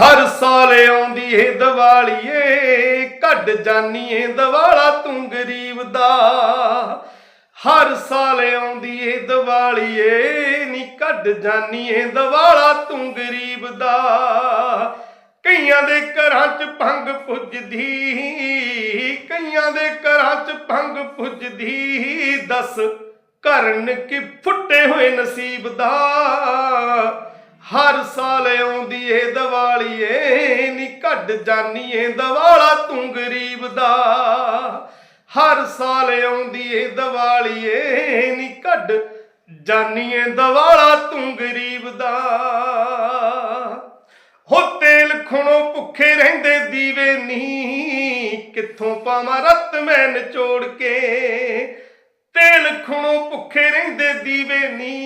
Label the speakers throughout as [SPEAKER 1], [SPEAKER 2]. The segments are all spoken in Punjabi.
[SPEAKER 1] ਹਰ ਸਾਲ ਆਉਂਦੀ ਏ ਦੀਵਾਲੀਏ ਕੱਢ ਜਾਨੀ ਏ ਦਿਵਾਲਾ ਤੂੰ ਗਰੀਬ ਦਾ। ਹਰ ਸਾਲ ਆਉਂਦੀ ਏ ਦੀਵਾਲੀਏ, ਨੀ ਕੱਢ ਜਾਨੀ ਏ ਦਿਵਾਲਾ ਤੂੰ ਗਰੀਬ ਦਾ। ਕਈਆਂ ਦੇ ਘਰਾਂ 'ਚ ਭੰਗ ਪੁੱਜਦੀ, ਕਈਆਂ ਦੇ ਘਰਾਂ 'ਚ ਭੰਗ ਪੁੱਜਦੀ। ਦੱਸ ਕਰਨ ਕਿ ਫੁੱਟੇ ਹੋਏ ਨਸੀਬ ਦਾ। ਹਰ ਸਾਲ ਆਉਂਦੀ ਏ ਦੀਵਾਲੀਏ ਨੀ ਘੱਟ ਜਾਨੀ ਏ ਦਿਵਾਲਾ ਤੂੰ ਗਰੀਬ ਦਾ। ਹਰ ਸਾਲ ਆਉਂਦੀ ਏ ਦੀਵਾਲੀਏ ਨੀ ਘੱਟ ਜਾਨੀ ਏ ਦਿਵਾਲਾ ਤੂੰ ਗਰੀਬ ਦਾ। ਹੋ ਤੇਲ ਖੁਣੋ ਭੁੱਖੇ ਰਹਿੰਦੇ ਦੀਵੇ ਨੀ, ਕਿੱਥੋਂ ਪਾਵਾਂ ਰਤ ਮੈਂ ਨਿਚੋੜ ਕੇ। ਤੇਲ ਖੁਣੋ ਭੁੱਖੇ ਰਹਿੰਦੇ ਦੀਵੇ ਨੀ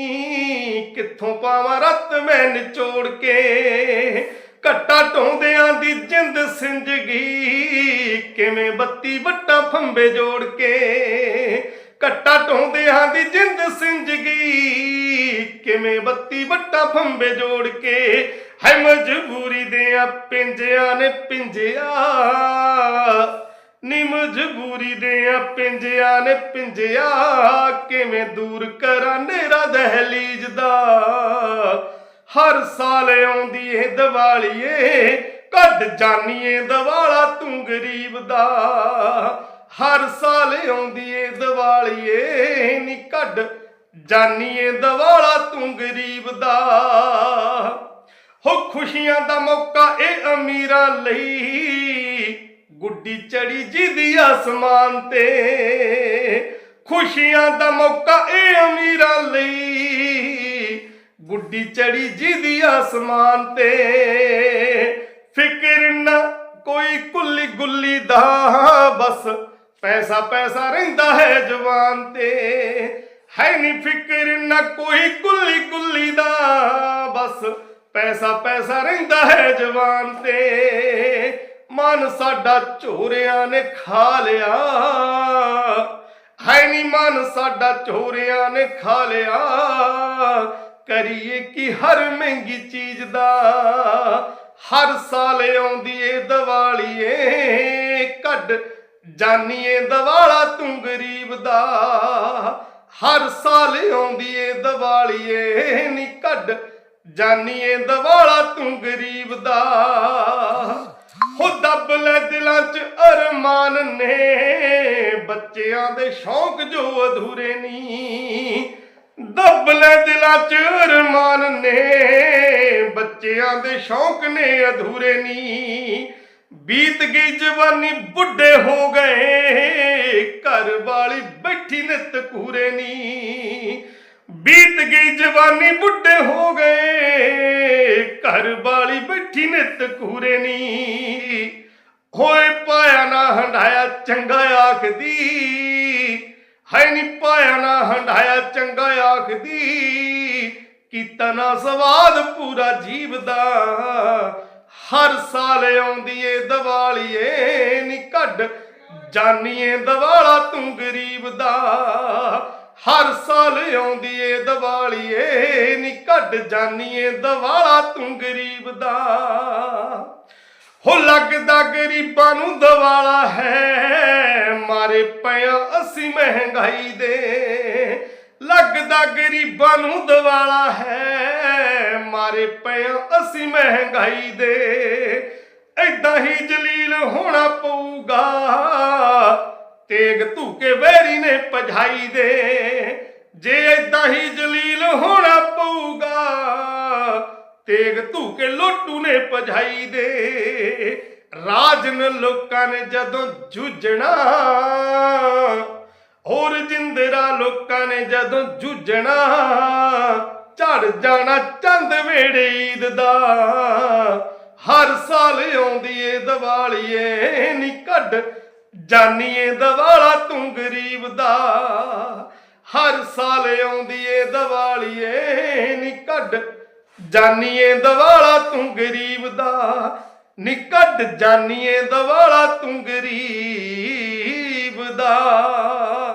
[SPEAKER 1] ਕਿੱਥੋਂ ਪਾਵਾਂ ਰਤ ਮੈਂ ਨਿਚੋੜ ਕੇ? ਘੱਟਾ ਢੋਂਦਿਆਂ ਦੀ ਜਿੰਦ ਸਿੰਜ ਗਈ ਕਿਵੇਂ ਬੱਤੀ ਵੱਟਾਂ ਫੰਬੇ ਜੋੜ ਕੇ? ਘੱਟਾ ਢੋਂਦਿਆਂ ਦੀ ਜਿੰਦ ਸਿੰਜ ਗਈ ਕਿਵੇਂ ਬੱਤੀ ਵੱਟਾਂ ਫੰਬੇ ਜੋੜ ਕੇ? ਹੈ ਮਜਬੂਰੀ ਦੇ ਆ ਪਿੰਜਿਆਂ ਨੇ ਪਿੰਜਿਆ ਨੀ ਮਜਬੂਰੀ ਦੇ ਆ ਪਿੰਜਿਆ ਨੇ ਪਿੰਜਿਆ, ਕਿਵੇਂ ਦੂਰ ਕਰਾਂ ਨੇਰਾ ਦਹਲੀਜ ਦਾ। ਹਰ ਸਾਲ ਆਉਂਦੀ ਏ ਦੀਵਾਲੀਏ, ਕੱਢ ਜਾਨੀਏ ਦਿਵਾਲਾ ਤੂੰ ਗਰੀਬ ਦਾ। ਹਰ ਸਾਲ ਆਉਂਦੀ ਏ ਦੀਵਾਲੀਏ, ਨੀ ਕੱਢ ਜਾਨੀਏ ਦਿਵਾਲਾ ਤੂੰ ਗਰੀਬ ਦਾ। ਹੋ ਖੁਸ਼ੀਆਂ ਦਾ ਮੌਕਾ ਇਹ ਅਮੀਰਾਂ ਲਈ ਗੁੱਡੀ ਚੜੀ ਜਿਹਦੀ ਆਸਮਾਨ ਤੇ। ਖੁਸ਼ੀਆਂ ਦਾ ਮੌਕਾ ਇਹ ਅਮੀਰਾਂ ਲਈ। ਗੁੱਡੀ ਚੜੀ ਜਿਹਦੀ ਆਸਮਾਨ ਤੇ। ਫਿਕਰ ਨਾ ਕੋਈ ਕੁੱਲੀ ਗੁੱਲੀ ਦਾ। ਬਸ ਪੈਸਾ ਪੈਸਾ ਰਹਿੰਦਾ ਹੈ ਜਵਾਨ ਤੇ। ਹੈ ਨਹੀਂ ਫਿਕਰ ਨਾ ਕੋਈ ਕੁੱਲੀ ਗੁੱਲੀ ਦਾ। ਬਸ ਪੈਸਾ ਪੈਸਾ ਰਹਿੰਦਾ ਹੈ ਜਵਾਨ ਤੇ। ਮਨ ਸਾਡਾ ਝੋਰਿਆਂ ਨੇ ਖਾ ਲਿਆ। ਹੈ ਨੀ ਮਨ ਸਾਡਾ ਝੋਰਿਆਂ ਨੇ ਖਾ ਲਿਆ। ਕਰੀਏ ਕੀ ਹਰ ਮਹਿੰਗੀ ਚੀਜ਼ ਦਾ। ਹਰ ਸਾਲ ਆਉਂਦੀ ਏ ਦੀਵਾਲੀਏ, ਕੱਢ ਜਾਨੀਏ ਦਿਵਾਲਾ ਤੂੰ ਗਰੀਬ ਦਾ। ਹਰ ਸਾਲ ਆਉਂਦੀ ਏ ਦੀਵਾਲੀਏ, ਨੀ ਕੱਢ ਜਾਨੀਏ ਦਿਵਾਲਾ ਤੂੰ ਗਰੀਬ ਦਾ। ਨੇ ਬੱਚਿਆਂ ਦੇ ਸ਼ੌਂਕ ਜੋ ਅਧੂਰੇ ਨਹੀਂ ਦੱਬ ਲੈ ਦਿਲਾਂ 'ਚ ਅਰਮਾਨ ਨੇ। ਬੱਚਿਆਂ ਦੇ ਸ਼ੌਂਕ ਨੇ ਅਧੂਰੇ ਨਹੀਂ ਬੀਤ ਗਈ ਜਵਾਨੀ ਬੁੱਢੇ ਹੋ ਗਏ, ਘਰ ਵਾਲੀ ਬੈਠੀ ਨਿਤ ਕੂਰੇ ਨੀ। ਬੀਤ ਗਈ ਜਵਾਨੀ ਬੁੱਢੇ ਹੋ ਗਏ, ਘਰ ਵਾਲੀ ਬੈਠੀ ਨਿਤ ਕੂਰੇ ਨੀ। ਹੋਏ ਪਾਇਆ ਨਾ ਹੰਡਾਇਆ ਚੰਗਾ ਆਖਦੀ। ਹੈ ਨੀ ਪਾਇਆ ਨਾ ਹੰਡਾਇਆ ਚੰਗਾ ਆਖਦੀ। ਕੀਤਾ ਨਾ ਸਵਾਦ ਪੂਰਾ ਜੀਵ ਦਾ। ਹਰ ਸਾਲ ਆਉਂਦੀ ਏ ਦੀਵਾਲੀਏ, ਨੀ ਕੱਢ ਜਾਨੀਏ ਦਿਵਾਲਾ ਤੂੰ ਗਰੀਬ ਦਾ। ਹਰ ਸਾਲ ਆਉਂਦੀ ਏ ਦੀਵਾਲੀਏ, ਨੀ ਕੱਢ ਜਾਨੀਏ ਦਿਵਾਲਾ ਤੂੰ ਗਰੀਬ ਦਾ। ਹੋ ਲੱਗਦਾ ਗਰੀਬਾਂ ਨੂੰ ਦਵਾਲਾ ਹੈ। ਮਾਰੇ ਪਿਆ ਅਸੀਂ ਮਹਿੰਗਾਈ ਦੇ। ਲੱਗਦਾ ਗਰੀਬਾਂ ਨੂੰ ਦਵਾਲਾ ਹੈ। ਮਾਰੇ ਪਿਆ ਅਸੀਂ ਮਹਿੰਗਾਈ ਦੇ। ਐਦਾਂ ਹੀ ਜਲੀਲ ਹੋਣਾ ਪਊਗਾ। ਤੇਗ ਧੂਕੇ ਵੈਰੀ ਨੇ ਪਝਾਈ ਦੇ। ਜੇ ਐਦਾਂ ਹੀ ਜਲੀਲ ਹੋਣਾ ਪਊਗਾ ਤੇਗ ਧੂਕੇ ਲੋਟੂ ਨੇ ਭਜਾਈ ਦੇ। ਰਾਜਨ ਲੋਕਾਂ ਨੇ ਜਦੋਂ ਜੂਝਣਾ, ਹੋਰ ਜਿੰਦਰਾ ਲੋਕਾਂ ਨੇ ਜਦੋਂ ਜੂਝਣਾ, ਝੜ ਜਾਣਾ ਚੰਦ ਵੇੜੇ ਈਦ ਦਾ। ਹਰ ਸਾਲ ਆਉਂਦੀ ਏ ਦੀਵਾਲੀਏ, ਨੀ ਕੱਢ ਜਾਨੀਏ ਦਵਾਲਾ ਤੂੰ ਗਰੀਬ ਦਾ। ਹਰ ਸਾਲ ਆਉਂਦੀ ਏ ਦੀਵਾਲੀਏ, ਨੀ ਕੱਢ ਜਾਨੀਏ ਦਵਾਲਾ ਤੂੰ ਗਰੀਬ ਦਾ ਨੀ ਕੱਢ ਜਾਨੀਏ ਦਿਵਾਲਾ ਤੂੰ ਗਰੀਬ ਦਾ।